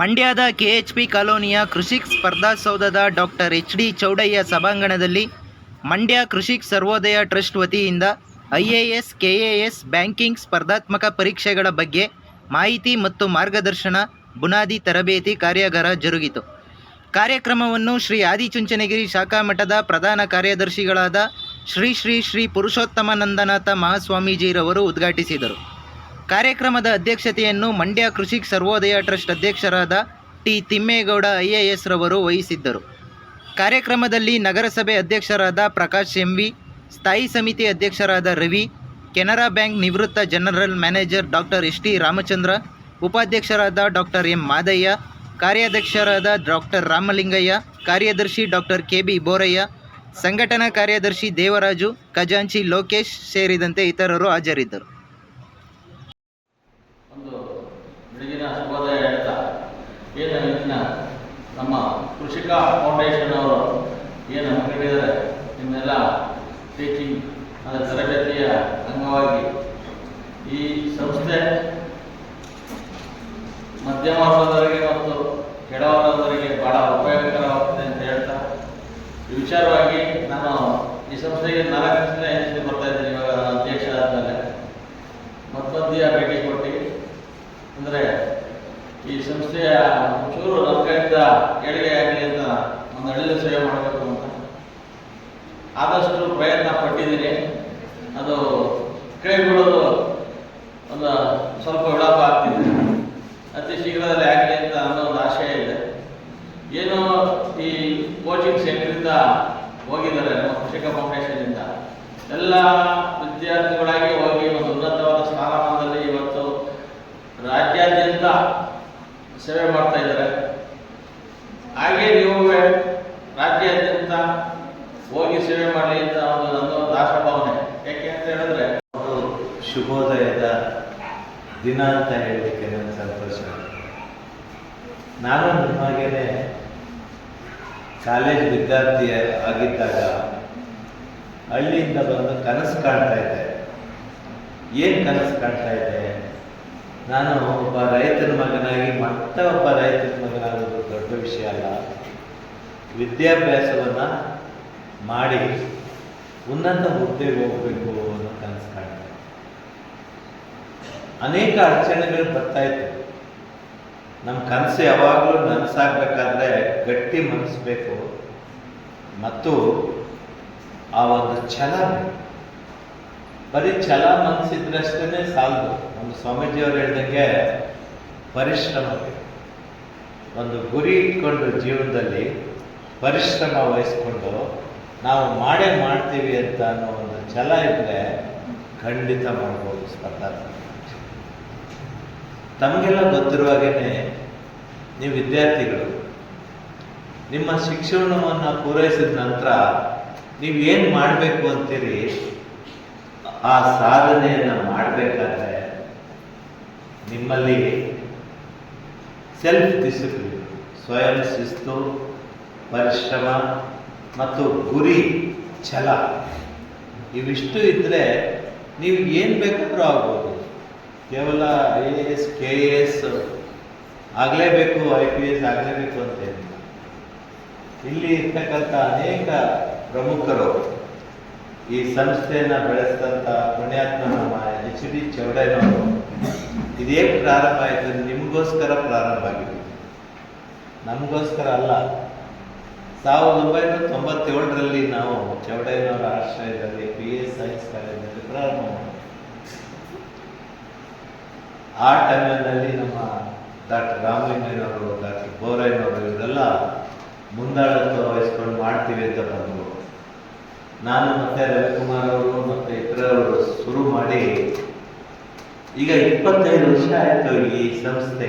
ಮಂಡ್ಯದ ಕೆಎಚ್ಪಿ ಕಾಲೋನಿಯ ಕೃಷಿಕ್ ಸ್ಪರ್ಧಾಸೌಧದ ಡಾಕ್ಟರ್ ಎಚ್ ಡಿ ಚೌಡಯ್ಯ ಸಭಾಂಗಣದಲ್ಲಿ ಮಂಡ್ಯ ಕೃಷಿಕ್ ಸರ್ವೋದಯ ಟ್ರಸ್ಟ್ ವತಿಯಿಂದ I A S K A S banking ಸ್ಪರ್ಧಾತ್ಮಕ ಪರೀಕ್ಷೆಗಳ ಬಗ್ಗೆ ಮಾಹಿತಿ ಮತ್ತು ಮಾರ್ಗದರ್ಶನ ಬುನಾದಿ ತರಬೇತಿ ಕಾರ್ಯಾಗಾರ ಜರುಗಿತು. ಕಾರ್ಯಕ್ರಮವನ್ನು ಶ್ರೀ ಆದಿಚುಂಚನಗಿರಿ ಶಾಖಾ ಮಠದ ಪ್ರಧಾನ ಕಾರ್ಯದರ್ಶಿಗಳಾದ ಶ್ರೀ ಶ್ರೀ ಶ್ರೀ ಪುರುಷೋತ್ತಮಾನಂದನಾಥ ಮಹಾಸ್ವಾಮೀಜಿರವರು ಉದ್ಘಾಟಿಸಿದರು. ಕಾರ್ಯಕ್ರಮದ ಅಧ್ಯಕ್ಷತೆಯನ್ನು ಮಂಡ್ಯ ಕೃಷಿ ಸರ್ವೋದಯ ಟ್ರಸ್ಟ್ ಅಧ್ಯಕ್ಷರಾದ T Thimmegowda I A S ರವರು ವಹಿಸಿದ್ದರು. ಕಾರ್ಯಕ್ರಮದಲ್ಲಿ ನಗರಸಭೆ ಅಧ್ಯಕ್ಷರಾದ ಪ್ರಕಾಶ್ ಎಂವಿ ಸ್ಥಾಯಿ ಸಮಿತಿ ಅಧ್ಯಕ್ಷರಾದ ರವಿ, ಕೆನರಾ ಬ್ಯಾಂಕ್ ನಿವೃತ್ತ general manager doctor S T Ramachandra, ಉಪಾಧ್ಯಕ್ಷರಾದ ಡಾಕ್ಟರ್ ಎಂ ಮಾದಯ್ಯ, ಕಾರ್ಯಾಧ್ಯಕ್ಷರಾದ ಡಾಕ್ಟರ್ ರಾಮಲಿಂಗಯ್ಯ, ಕಾರ್ಯದರ್ಶಿ ಡಾಕ್ಟರ್ ಕೆ ಬಿ ಬೋರಯ್ಯ, ಸಂಘಟನಾ ಕಾರ್ಯದರ್ಶಿ ದೇವರಾಜು, ಖಜಾಂಚಿ ಲೋಕೇಶ್ ಸೇರಿದಂತೆ ಇತರರು ಹಾಜರಿದ್ದರು ಒಂದು ಬೆಳಗಿನ ಶುಭೋದಯ ಹೇಳ್ತಾ ಏನು ಇವತ್ತಿನ ನಮ್ಮ ಕೃಷಿಕ ಫೌಂಡೇಶನ್ ಅವರು ಏನು ಹಮ್ಮಿಕೊಂಡಿದ್ದಾರೆ ನಿಮ್ಮೆಲ್ಲ ಟೀಚಿಂಗ್ ಅದರ ತರಬೇತಿಯ ಅಂಗವಾಗಿ ಈ ಸಂಸ್ಥೆ ಮಧ್ಯಮ ವರ್ಗದವರಿಗೆ ಮತ್ತು ಈ ಸಂಸ್ಥೆಯ ಚೂರು ಕಡೆಯಿಂದ ಏಳಿಗೆ ಆಗಲಿ ಅಂತ ಒಂದು ಹಳ್ಳಿಯ ಸೇವೆ ಮಾಡಬೇಕು ಅಂತ. ಆದಷ್ಟು ಪ್ರಯತ್ನ ಪಟ್ಟಿದ್ದೀನಿ. ಅದು ಕೈಗೊಳ್ಳೋದು ಒಂದು ಸ್ವಲ್ಪ ವಿಳಾಪ ಆಗ್ತಿದೆ. ಅತಿ ಶೀಘ್ರದಲ್ಲಿ ಆಗಲಿ ಅಂತ ಅನ್ನೋ ಒಂದು ಆಶಯ ಇದೆ. ಏನು ಈ ಕೋಚಿಂಗ್ ಸೆಂಟ್ರಿಂದ ಹೋಗಿದ್ದಾರೆ ನಮ್ಮ ಕೃಷಿಕ ಫೌಂಡೇಶನ್ನಿಂದ. ಎಲ್ಲ ವಿದ್ಯಾರ್ಥಿಗಳಾಗಿ ಹೋಗಿ ಒಂದು ಉನ್ನತವಾದ ಸ್ಥಾನಮಾನದಲ್ಲಿ ಇವತ್ತು ರಾಜ್ಯಾದ್ಯಂತ ಸೇವೆ ಮಾಡ್ತಾ ಇದ್ದಾರೆ. ಹಾಗೆ ನೀವು ರಾಜ್ಯಾದ್ಯಂತ ಹೋಗಿ ಸೇವೆ ಮಾಡಲಿ ಅಂತ ಒಂದು ನಂದು ಒಂದು ಆಶಾಭಾವನೆ. ಯಾಕೆ ಅಂತ ಹೇಳಿದ್ರೆ ಶುಭೋದಯದ ದಿನ ಅಂತ ಹೇಳಲಿಕ್ಕೆ ನನ್ನ ಸಂತೋಷ ನಾನು ನಿಮ್ಮಾಗೇನೆ ಕಾಲೇಜ್ ವಿದ್ಯಾರ್ಥಿ ಆಗಿದ್ದಾಗ ಹಳ್ಳಿಯಿಂದ ಬಂದು ಕನಸು ಕಾಣ್ತಾ ಇದ್ದೆ. ಏನು ಕನಸು ಕಾಣ್ತಾ ಇದ್ದೆ? ನಾನು ಒಬ್ಬ ರೈತನ ಮಗನಾಗಿ ಮತ್ತೆ ಒಬ್ಬ ರೈತನ ಮಗನಾಗೋದು ದೊಡ್ಡ ವಿಷಯ ಅಲ್ಲ. ವಿದ್ಯಾಭ್ಯಾಸವನ್ನು ಮಾಡಿ ಉನ್ನತ ಹುದ್ದೆಗೆ ಹೋಗಬೇಕು ಅನ್ನೋ ಕನಸು ಕಾಣ್ತಾರೆ ಅನೇಕ ಅಡಚಣೆಗಳು ಬರ್ತಾ ಇತ್ತು. ನಮ್ಮ ಕನಸು ಯಾವಾಗಲೂ ನನಸಾಗಬೇಕಾದ್ರೆ ಗಟ್ಟಿ ಮನಸ್ಬೇಕು ಮತ್ತು ಆ ಒಂದು ಛಲ ಬರೀ ಛಲ ಮನಸ್ಸಿದ್ರಷ್ಟೇ ಸಾಲದು. ನಮ್ಮ ಸ್ವಾಮೀಜಿಯವರು ಹೇಳ್ದಂಗೆ ಪರಿಶ್ರಮ ಒಂದು ಗುರಿ ಇಟ್ಕೊಂಡು ಜೀವನದಲ್ಲಿ ಪರಿಶ್ರಮ ವಹಿಸ್ಕೊಂಡು ನಾವು ಮಾಡೇ ಮಾಡ್ತೀವಿ ಅಂತ ಅನ್ನೋ ಒಂದು ಛಲ ಇದ್ರೆ ಖಂಡಿತ ಮಾಡ್ಬೋದು ಸ್ಪರ್ಧಾತ್ಮಕ. ತಮಗೆಲ್ಲ ಗೊತ್ತಿರುವ ಹಾಗೇನೆ ನೀವು ವಿದ್ಯಾರ್ಥಿಗಳು, ನಿಮ್ಮ ಶಿಕ್ಷಣವನ್ನು ಪೂರೈಸಿದ ನಂತರ ನೀವು ಏನು ಮಾಡಬೇಕು ಅಂತೀರಿ ಆ ಸಾಧನೆಯನ್ನು ಮಾಡಬೇಕಾದ್ರೆ ನಿಮ್ಮಲ್ಲಿ ಸೆಲ್ಫ್ ಡಿಸಿಪ್ಲಿನ್ ಸ್ವಯಂ ಶಿಸ್ತು, ಪರಿಶ್ರಮ ಮತ್ತು ಗುರಿ, ಛಲ ಇವಿಷ್ಟು ಇದ್ದರೆ ನೀವು ಏನು ಬೇಕಾದರೂ ಆಗ್ಬೋದು. ಕೇವಲ I A S K A S ಆಗಲೇಬೇಕು ಐ ಪಿ ಎಸ್ ಆಗಲೇಬೇಕು ಅಂತ ಇಲ್ಲಿ ಇರ್ತಕ್ಕಂಥ ಅನೇಕ ಪ್ರಮುಖರು ಈ ಸಂಸ್ಥೆಯನ್ನು ಬೆಳೆಸಿದಂಥ ಪುಣ್ಯಾತ್ಮ ನಮ್ಮ ಎಚ್ ಡಿ ಚೌಡಯ್ಯನವರು. ಇದೇ ಪ್ರಾರಂಭ ಆಯಿತು ನಿಮಗೋಸ್ಕರ ಪ್ರಾರಂಭ ಆಗಿದೆ. ನಮಗೋಸ್ಕರ ಅಲ್ಲ. ಸಾವಿರದ ಒಂಬೈನೂರ ತೊಂಬತ್ತೇಳರಲ್ಲಿ ನಾವು ಚೌಡಯ್ಯನವರ ಆಶ್ರಯದಲ್ಲಿ ಪಿ ಎಸ್ ಸೈನ್ಸ್ ಕಾಲೇಜಿನಲ್ಲಿ ಪ್ರಾರಂಭ ಮಾಡಿದ್ವಿ. ಆ ಟೈಮಿನಲ್ಲಿ ನಮ್ಮ ಡಾಕ್ಟರ್ ರಾಮಲಿಂಗಯ್ಯನವರು ಡಾಕ್ಟರ್ ಬೋರಯ್ಯನವರು ಇವರೆಲ್ಲ ಮುಂದಾಳತ್ವ ವಹಿಸ್ಕೊಂಡು ಮಾಡ್ತೀವಿ ಅಂತ ಬಂದರು ನಾನು ಮತ್ತೆ ರವಿಕುಮಾರ್ ಅವರು ಮತ್ತೆ ಇತರವರು ಶುರು ಮಾಡಿ ಈಗ ಇಪ್ಪತ್ತೈದು ವರ್ಷ ಆಯಿತು ಈ ಸಂಸ್ಥೆ